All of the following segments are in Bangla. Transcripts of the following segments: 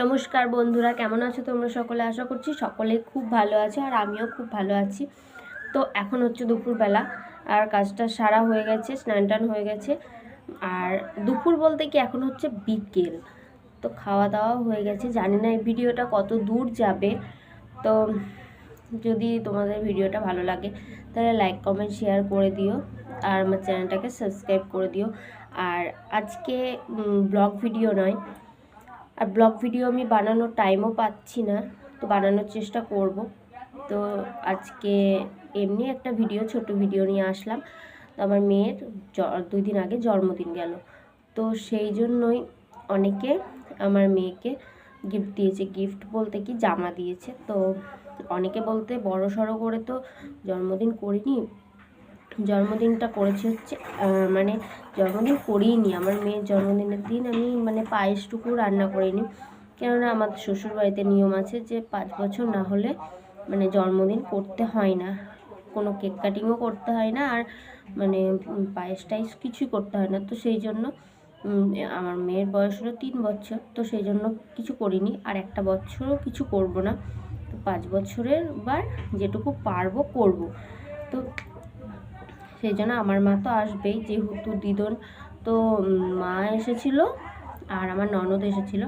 নমস্কার বন্ধুরা, কেমন আছো তোমরা সকলে? আশা করছি সকলেই খুব ভালো আছো আর আমিও খুব ভালো আছি। তো এখন হচ্ছে দুপুরবেলা আর কাজটা সারা হয়ে গেছে, স্নান টান হয়ে গেছে। আর দুপুর বলতে কি এখন হচ্ছে বিকেল। তো খাওয়া দাওয়া হয়ে গেছে। জানি না এই ভিডিওটা কত দূর যাবে। তো যদি তোমাদের ভিডিওটা ভালো লাগে, তাহলে লাইক কমেন্ট শেয়ার করে দিও। আর আমার চ্যানেলটাকে সাবস্ক্রাইব করে দিও। আর আজকে ব্লগ ভিডিও নয়। আর ব্লগ ভিডিও আমি বানানোর টাইমও পাচ্ছি না, তো বানানোর চেষ্টা করব। তো আজকে এমনি একটা ভিডিও ছোট ভিডিও নিয়ে আসলাম। তো আমার মেয়ের দুই দিন আগে জন্মদিন গেল। তো সেই জন্যই অনেকে আমার মেয়েকে গিফট দিয়েছে। গিফট বলতে কি? জামা দিয়েছে। তো অনেকে বলতে বড় সড়ো করে তো জন্মদিন করিনি জন্মদিনটা করেছি হচ্ছে মানে জন্মদিন করিনি। আমার মেয়ের জন্মদিনের দিন আমি মানে পায়েসটুকু রান্না করিনি। কেননা আমাদের শ্বশুরবাড়িতে নিয়ম আছে যে পাঁচ বছর না হলে মানে জন্মদিন করতে হয় না। কোনো কেক কাটিংও করতে হয় না আর মানে পায়েস টাইস কিছুই করতে হয় না। তো সেই জন্য আমার মেয়ের বয়স হলো তিন বছর, তো সেই জন্য কিছু করিনি। আর একটা বছরও কিছু করব না। তো পাঁচ বছরের বার যেটুকু পারব করব। তো সেই জন্য আমার মা তো আসবেই, যেহেতু দিদন তো মা এসেছিল আর আমার ননদ এসেছিল।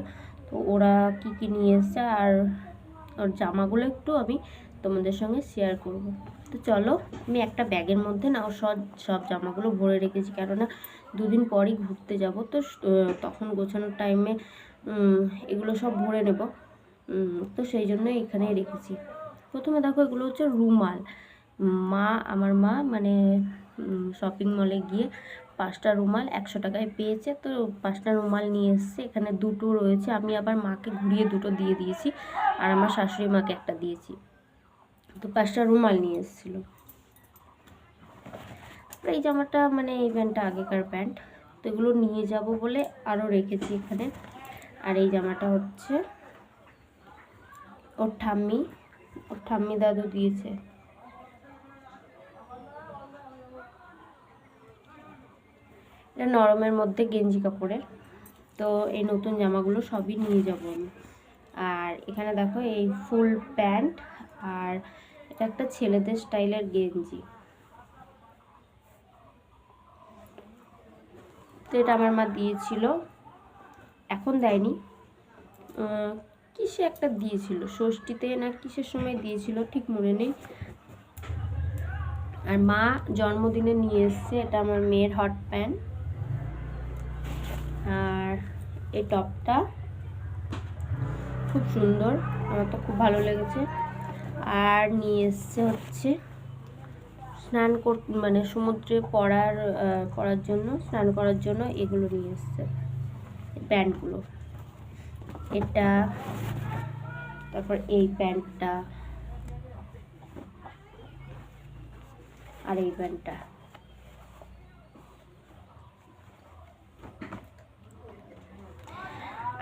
তো ওরা কি কি নিয়ে এসছে আর ওর জামাগুলো একটু আমি তোমাদের সঙ্গে শেয়ার করব। তো চলো আমি একটা ব্যাগের মধ্যে না সব সব জামাগুলো ভরে রেখেছি। কেননা দুদিন পরই ঘুরতে যাব, তো তখন গোছানোর টাইমে এগুলো সব ভরে নেব। তো সেই জন্য এখানেই রেখেছি। প্রথমে দেখো এগুলো হচ্ছে রুমাল। মা, আমার মা মানে শপিং মলে গিয়ে পাঁচটা রুমাল একশো টাকায় পেয়েছে। তো পাঁচটা রুমাল নিয়ে এসছে। এখানে দুটো রয়েছে। আমি আবার মাকে ঘুরিয়ে দুটো দিয়ে দিয়েছি আর আমার শাশুড়ি মাকে একটা দিয়েছি। তো পাঁচটা রুমাল নিয়ে এসেছিল। এই জামাটা মানে এই প্যান্টটা আগেকার প্যান্ট। তো এগুলো নিয়ে যাব বলে আরও রেখেছি এখানে। আর এই জামাটা হচ্ছে ওর ঠাম্মি। ওর ঠাম্মি দাদু দিয়েছে এটা নরমের মধ্যে গেঞ্জি কাপড়ের। তো এই নতুন জামাগুলো সবই নিয়ে যাব আমি। আর এখানে দেখো এই ফুল প্যান্ট আর এটা একটা ছেলেদের স্টাইলের গেঞ্জি। তো এটা আমার মা দিয়েছিল, এখন দেয়নি। কিসে একটা দিয়েছিল? ষষ্ঠীতে না কিসের সময় দিয়েছিল? ঠিক মনে নেই। আর মা জন্মদিনে নিয়ে এসছে, এটা আমার মেয়ের হট প্যান্ট। আর এই টপটা খুব সুন্দর, আমার তো খুব ভালো লেগেছে। আর নিয়ে এসছে হচ্ছে স্নান কর মানে সমুদ্রে পড়ার পড়ার জন্য, স্নান করার জন্য এগুলো নিয়ে এসছে প্যান্টগুলো। এটা, তারপর এই প্যান্টটা, আর এই প্যান্টটা।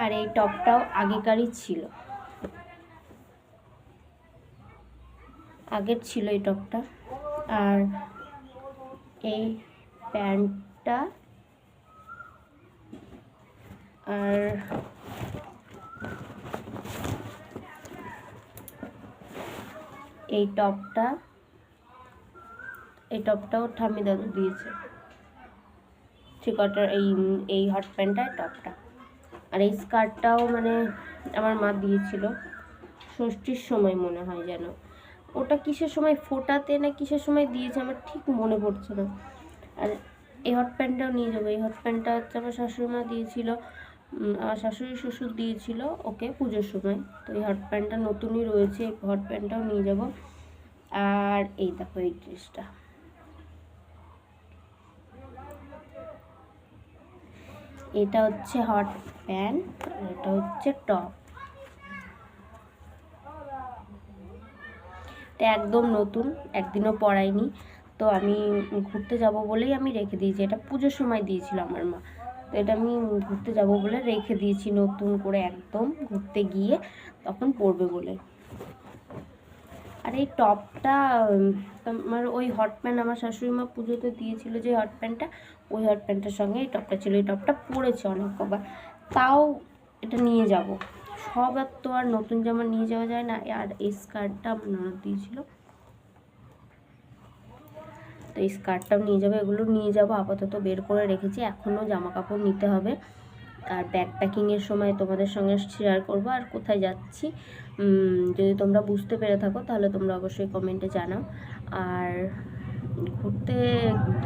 আর এই টপটাও আগেকারই ছিল। আগের ছিল এই টপটা। আর এই প্যান্টটা আর এই টপটা, এই টপটাও ঠাম্মি দাদু দিয়েছে। ঠিকটার এই এই হট প্যান্টটা টপটা। আর এই স্কার্টটাও মানে আমার মা দিয়েছিল। ষষ্ঠীর সময় মনে হয় যেন। ওটা কিসের সময়? ফোটাতে না কিসের সময় দিয়েছে আমার ঠিক মনে পড়ছে না। আর এই হট প্যান্টটাও নিয়ে যাব। এই হট প্যান্টটা হচ্ছে আমার শাশুড়ি মা দিয়েছিল। আমার শাশুড়ি শ্বশুর দিয়েছিল ওকে পুজোর সময়। তো এই হট প্যান্টটা নতুনই রয়েছে। এই হট প্যান্টটাও নিয়ে যাব। আর এই দেখো এই ড্রেসটা। এটা হচ্ছে হট প্যান্ট এটা হচ্ছে টপ এটা একদম নতুন, একদিনও পরাইনি তো আমি ঘুরতে যাব বলেই আমি রেখে দিয়েছি। এটা পুজোর সময় দিয়েছিল আমার মা। তো এটা আমি ঘুরতে যাব বলে রেখে দিয়েছি নতুন করে একদম ঘুরতে গিয়ে, তখন পরবে বলে। আর এই টপটা আমার ওই হট প্যান্ট আমার শাশুড়ি মা পুজোতে দিয়েছিল যে হট প্যান্টটা ওই হট প্যান্টের সঙ্গে এই টপটা ছিল, এই টপটা পরেছে অনেক কবার। তাও এটা নিয়ে যাব। সব আর তো আর নতুন জামা নিয়ে যাওয়া যায় না, আর এই স্কার্টটা আমার ননদ দিয়েছিল। তো এই স্কার্টটাও নিয়ে যাব, এগুলো নিয়ে যাব, আপাতত বের করে রেখেছি, এখনও জামা কাপড় নিতে হবে। আর ব্যাগ প্যাকিংয়ের সময় তোমাদের সঙ্গে শেয়ার করব আর কোথায় যাচ্ছি। যদি তোমরা বুঝতে পেরে থাকো, তাহলে তোমরা অবশ্যই কমেন্টে জানাও। আর ঘুরতে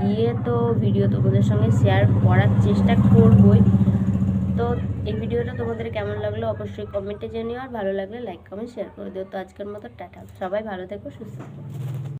গিয়ে তো ভিডিও তোমাদের সঙ্গে শেয়ার করার চেষ্টা করবই। তো এই ভিডিওটা তোমাদের কেমন লাগল অবশ্যই কমেন্টে জানিও। আর ভালো লাগলে লাইক কমেন্ট শেয়ার করে দিও। তো আজকের মতো টাটা। সবাই ভালো থেকো, সুস্থ থেকো।